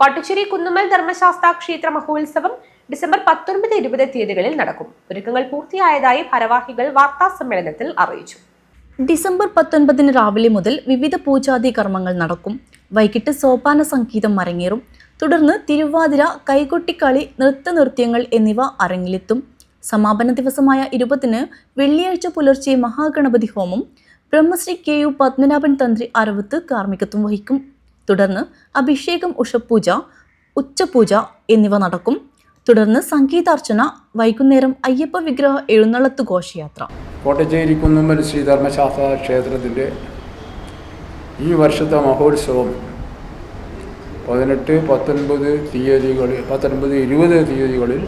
കോട്ടച്ചേരി കുന്നുമ്മൽ ധർമ്മശാസ്ത്ര ക്ഷേത്ര മഹോത്സവം ഡിസംബർ പത്തൊൻപത് ഇരുപത് തീയതികളിൽ നടക്കും. ഒരുക്കങ്ങൾ പൂർത്തിയായതായി ഭാരവാഹികൾ വാർത്താ സമ്മേളനത്തിൽ അറിയിച്ചു. ഡിസംബർ പത്തൊൻപതിന് രാവിലെ മുതൽ വിവിധ പൂജാതി കർമ്മങ്ങൾ നടക്കും. വൈകിട്ട് സോപാന സംഗീതം അരങ്ങേറും. തുടർന്ന് തിരുവാതിര കൈകൊട്ടിക്കളി നൃത്തനൃത്യങ്ങൾ എന്നിവ അരങ്ങിലെത്തും. സമാപന ദിവസമായ ഇരുപതിന് വെള്ളിയാഴ്ച പുലർച്ചെ മഹാഗണപതി ഹോമം. ബ്രഹ്മശ്രീ കെ യു പത്മനാഭൻ തന്ത്രി അറുപത്ത് കാർമ്മികത്വം വഹിക്കും. തുടർന്ന് അഭിഷേകം ഉഷപൂജ ഉച്ചപൂജ എന്നിവ നടക്കും. തുടർന്ന് സംഗീതാർച്ചന വൈകുന്നേരം അയ്യപ്പ വിഗ്രഹ എഴുന്നള്ളത്ത് ഘോഷയാത്ര. കോട്ടച്ചേരി കുന്നുമ്മൽ ശ്രീധർമ്മശാസ്ത്ര ക്ഷേത്രത്തിന്റെ ഈ വർഷത്തെ മഹോത്സവം പതിനെട്ട് പത്തൊൻപത് തീയതികളിൽ പത്തൊൻപത് ഇരുപത് തീയതികളിൽ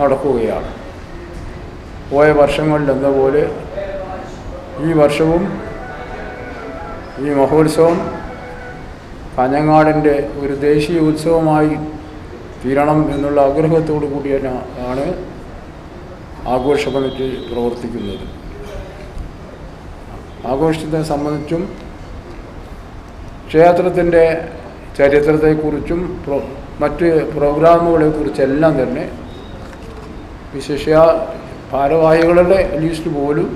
നടക്കുകയാണ്. പോയ വർഷങ്ങളിലെന്ന പോലെ ഈ വർഷവും ഈ മഹോത്സവം കാഞ്ഞങ്ങാടിന്റെ ഒരു ദേശീയ ഉത്സവമായി തീരണം എന്നുള്ള ആഗ്രഹത്തോടു കൂടിയാണ് ആണ് ആഘോഷ കമ്മിറ്റി പ്രവർത്തിക്കുന്നത്. ആഘോഷത്തെ സംബന്ധിച്ചും ക്ഷേത്രത്തിന്റെ ചരിത്രത്തെക്കുറിച്ചും മറ്റ് മറ്റ് പ്രോഗ്രാമുകളെക്കുറിച്ചെല്ലാം തന്നെ വിശേഷ ഭാരവാഹികളുടെ ലിസ്റ്റ് പോലും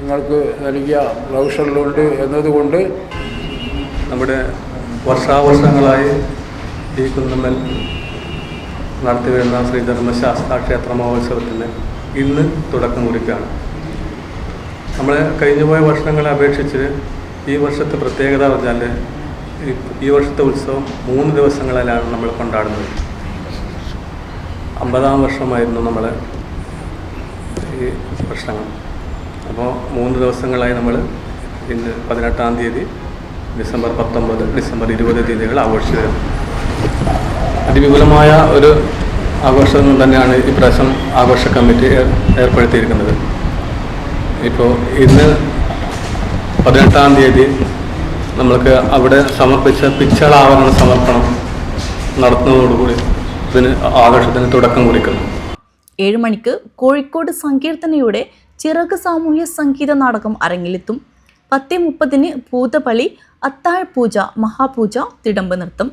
നിങ്ങൾക്ക് നൽകിയ ബ്രൗഷറിലുണ്ട് എന്നതുകൊണ്ട് നമ്മുടെ വർഷാവർഷങ്ങളായി ഈ കുന്നമ്മൽ നടത്തി വരുന്ന ശ്രീ ധർമ്മശാസ്ത്ര ക്ഷേത്ര മഹോത്സവത്തിന് ഇന്ന് തുടക്കം കുറിക്കുകയാണ്. നമ്മൾ കഴിഞ്ഞുപോയ വർഷങ്ങളെ അപേക്ഷിച്ച് ഈ വർഷത്തെ പ്രത്യേകത പറഞ്ഞാൽ ഈ- വർഷത്തെ ഉത്സവം മൂന്ന് ദിവസങ്ങളിലാണ് നമ്മൾ കൊണ്ടാടുന്നത്. അമ്പതാം വർഷമായിരുന്നു നമ്മൾ ഈ വർഷങ്ങൾ. അപ്പോൾ മൂന്ന് ദിവസങ്ങളായി നമ്മൾ ഇന്ന് പതിനെട്ടാം തീയതി ഡിസംബർ പത്തൊമ്പത് ഡിസംബർ ഇരുപത് തീയതികൾ ആഘോഷിച്ചു അതിവിപുലമായ ഒരു ആഘോഷം തന്നെയാണ് ഈ പ്രാവശ്യം ആഘോഷ കമ്മിറ്റി ഏർ- ഏർപ്പെടുത്തിയിരിക്കുന്നത്. ഇപ്പോൾ ഇന്ന് പതിനെട്ടാം തീയതി നമ്മൾക്ക് അവിടെ സമർപ്പിച്ച പിച്ചളാവരണ സമർപ്പണം നടത്തുന്നതോടുകൂടി ഇതിന് ആഘോഷത്തിന് തുടക്കം കുറിക്കുന്നു. ഏഴ് മണിക്ക് കോഴിക്കോട് സങ്കീർത്തനയുടെ ചിറക് സാമൂഹ്യ സംഗീത നാടകം അരങ്ങിലെത്തും പത്ത് മുപ്പതിന് ഭൂതപളി അത്താഴപൂജ മഹാപൂജ തിടമ്പ് നൃത്തം.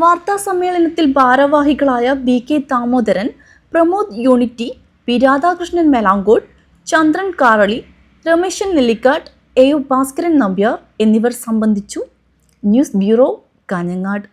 വാർത്താ സമ്മേളനത്തിൽ ഭാരവാഹികളായ B K Damodaran Pramod unity P Radhakrishnan Melankode Chandran Karali Rameshan Nellikkat A U Bhaskaran Nambiar എന്നിവർ സംബന്ധിച്ചു. News bureau Kanhangad.